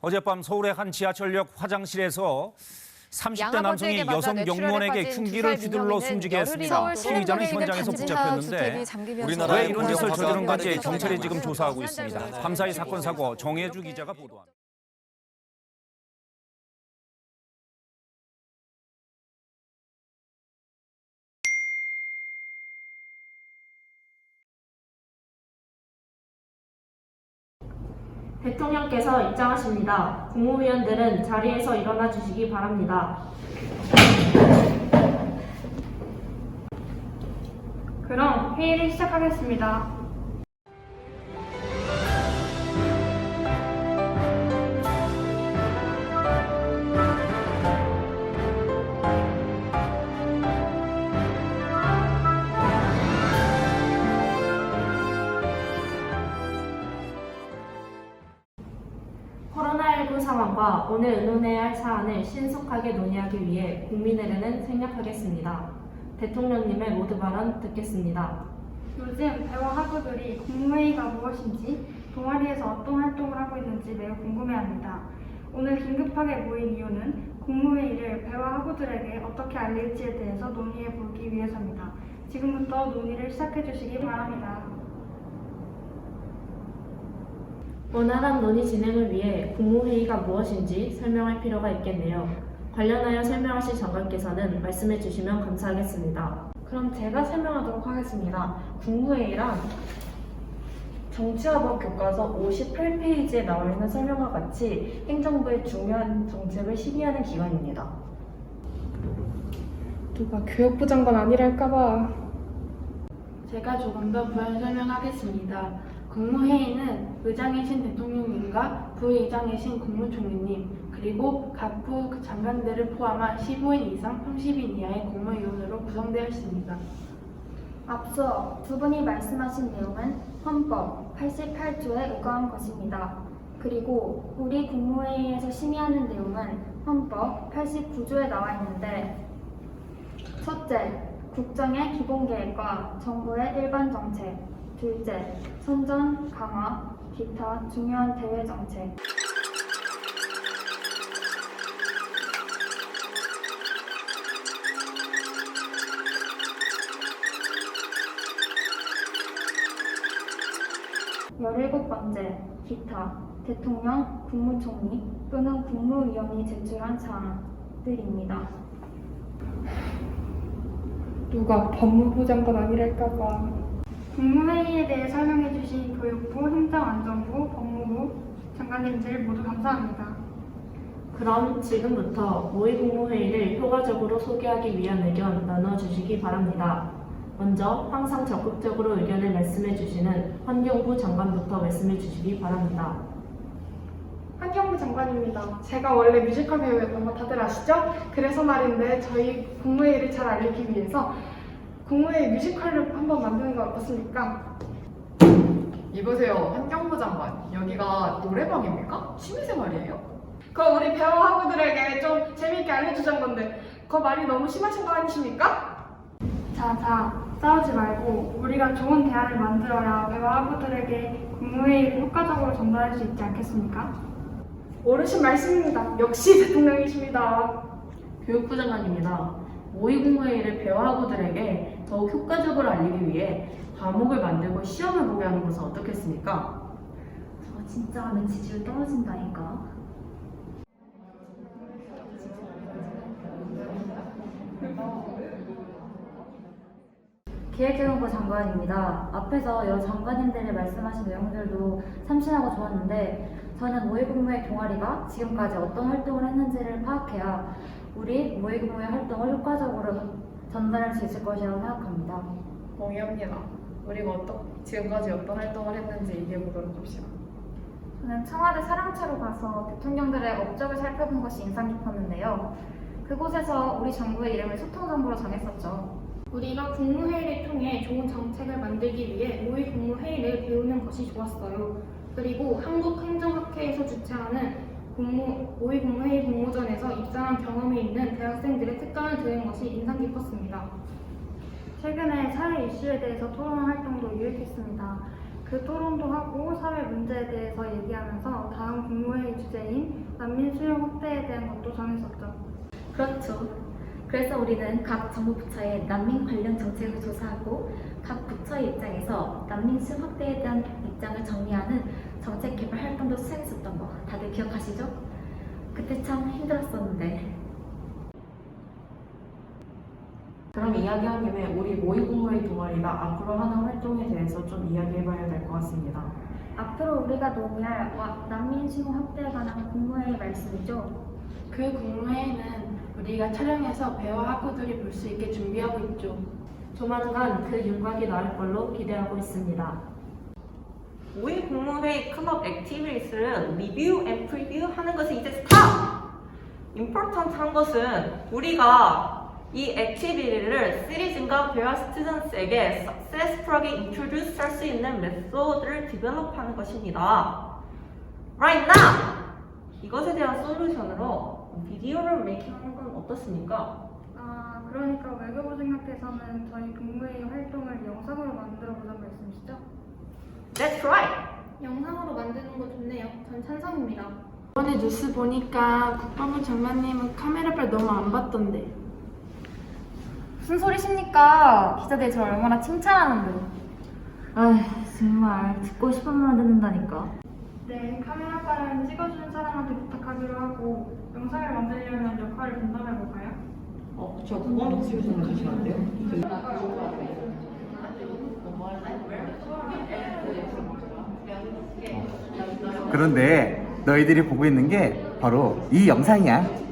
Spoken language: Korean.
어젯밤 서울의 한 지하철역 화장실에서 30대 양아버지에게 남성이 여성 빠진 흉기를 휘둘러 숨지게 했습니다. 피의자는 현장에서 붙잡혔는데 왜 이런 짓을 저지른 건지 경찰이 지금 조사하고 있습니다. 밤사이 사건 사고 정혜주 기자가 보도합니다. 대통령께서 입장하십니다. 국무위원들은 자리에서 일어나 주시기 바랍니다. 그럼 회의를 시작하겠습니다. 상황과 오늘 의논해야 할 사안을 신속하게 논의하기 위해 국민의례는 생략하겠습니다. 대통령님의 모두 발언 듣겠습니다. 요즘 배와 학우들이 국무회의가 무엇인지 동아리에서 어떤 활동을 하고 있는지 매우 궁금해합니다. 오늘 긴급하게 모인 이유는 국무회의를 배와 학우들에게 어떻게 알릴지에 대해서 논의해 보기 위해서입니다. 지금부터 논의를 시작해 주시기 바랍니다. 원활한 논의 진행을 위해 국무회의가 무엇인지 설명할 필요가 있겠네요. 관련하여 설명하실 장관께서는 말씀해 주시면 감사하겠습니다. 그럼 제가 설명하도록 하겠습니다. 국무회의란 정치화법 교과서 58페이지에 나와 있는 설명과 같이 행정부의 중요한 정책을 심의하는 기관입니다. 누가 교육부 장관 아니랄까봐. 제가 조금 더 부연 설명하겠습니다. 국무회의는 의장이신 대통령님과 부의장이신 국무총리님, 그리고 각 부 장관들을 포함한 15인 이상 30인 이하의 국무위원으로 구성되어 있습니다. 앞서 두 분이 말씀하신 내용은 헌법 88조에 의거한 것입니다. 그리고 우리 국무회의에서 심의하는 내용은 헌법 89조에 나와 있는데 첫째, 국정의 기본계획과 정부의 일반 정책 둘째, 선전, 강화, 기타 중요한 대외 정책 열일곱 번째, 기타, 대통령, 국무총리 또는 국무위원이 제출한 사항들입니다. 누가 법무부 장관 아니랄까봐. 국무회의에 대해 설명해 주신 교육부, 행정안전부, 법무부 장관님들 모두 감사합니다. 그럼 지금부터 모의 국무회의를 효과적으로 소개하기 위한 의견 나눠주시기 바랍니다. 먼저 항상 적극적으로 의견을 말씀해 주시는 환경부 장관부터 말씀해 주시기 바랍니다. 환경부 장관입니다. 제가 원래 뮤지컬 배우였던 거 다들 아시죠? 그래서 말인데 저희 국무회의를 잘 알리기 위해서 국무회의 뮤지컬을 한번 만드는 건 어떻습니까? 이보세요, 환경부 장관. 여기가 노래방입니까? 취미생활이에요? 그거 우리 배우 학우들에게 좀 재미있게 알려주자는 건데 그거 말이 너무 심하신 거 아니십니까? 자, 자, 싸우지 말고 우리가 좋은 대안을 만들어야 배와 학우들에게 국무회의를 효과적으로 전달할 수 있지 않겠습니까? 어르신 말씀입니다. 역시 대통령이십니다. 교육부 장관입니다. 모의 국무회의를 배워하고들에게 더욱 효과적으로 알리기 위해 과목을 만들고 시험을 보게 하는 것은 어떻겠습니까? 저 진짜 하면 지지율 떨어진다니까. 기획재정부 장관입니다. 앞에서 여러 장관님들이 말씀하신 내용들도 참신하고 좋았는데 저는 모의근무의 동아리가 지금까지 어떤 활동을 했는지를 파악해야 우리 모의근무의 활동을 효과적으로 전달할 수 있을 것이라고 생각합니다. 동의합니다. 우리가 어떤, 지금까지 어떤 활동을 했는지 얘기해보도록 합시다. 저는 청와대 사랑채로 가서 대통령들의 업적을 살펴본 것이 인상 깊었는데요. 그곳에서 우리 정부의 이름을 소통정부로 정했었죠. 우리가 국무회의를 통해 좋은 정책을 만들기 위해 모의 국무회의를 배우는 것이 좋았어요. 그리고 한국행정학회에서 주최하는 국무, 모의 국무회의 공모전에서 입상한 경험이 있는 대학생들의 특강을 들은 것이 인상 깊었습니다. 최근에 사회 이슈에 대해서 토론하는 활동도 유익했습니다. 그 토론도 하고 사회 문제에 대해서 얘기하면서 다음 국무회의 주제인 난민 수용 확대에 대한 것도 정했었죠. 그렇죠. 그래서 우리는 각 정부 부처의 난민 관련 정책을 조사하고 각 부처의 입장에서 난민 수용 확대에 대한 입장을 정리하는 정책 개발 활동도 수행했었던 거 다들 기억하시죠? 그때 참 힘들었었는데 그럼 이야기한 김에 우리 모의공모회 동아리가 앞으로 하는 활동에 대해서 좀 이야기해봐야 될 것 같습니다. 앞으로 우리가 논의할 와- 난민 수용 확대에 관한 공모회의 말씀이죠. 그 국무회의는 우리가 촬영해서 배와 학우들이 볼 수 있게 준비하고 있죠. 조만간 그 윤곽이 나올 걸로 기대하고 있습니다. 모의 공모회의 클럽 액티비티스를 리뷰 앤 프리뷰 하는 것이 이제 스탑! 임포턴트 한 것은 우리가 이 액티비티를 시리즌과 베어 스튜던스에게 सक्세스풀하게 인트로듀스 할수 있는 메소드를 디벨롭하는 것입니다. Right now! 이것에 대한 솔루션으로 비디오를 메이킹하는 건 어떻습니까? 아, 그러니까 외교부 생각해서는 저희 국무회의 활동을 영상으로 만들어 보자는 말씀이시죠? That's right! 영상으로 만드는 거 좋네요. 전 찬성입니다. 이번에 뉴스 보니까 국방부 장관님은 카메라빨 너무 안 봤던데. 무슨 소리십니까? 기자들이 저를 얼마나 칭찬하는데 아휴 정말 듣고 싶으면 듣는다니까 네, 카메라빨은 찍어주는 사람한테 부탁하기로 하고 영상을 만들려면 역할을 분담해 볼까요? 어, 저 그건 지금 주시면 안 돼요? 그런데 너희들이 보고 있는 게 바로 이 영상이야.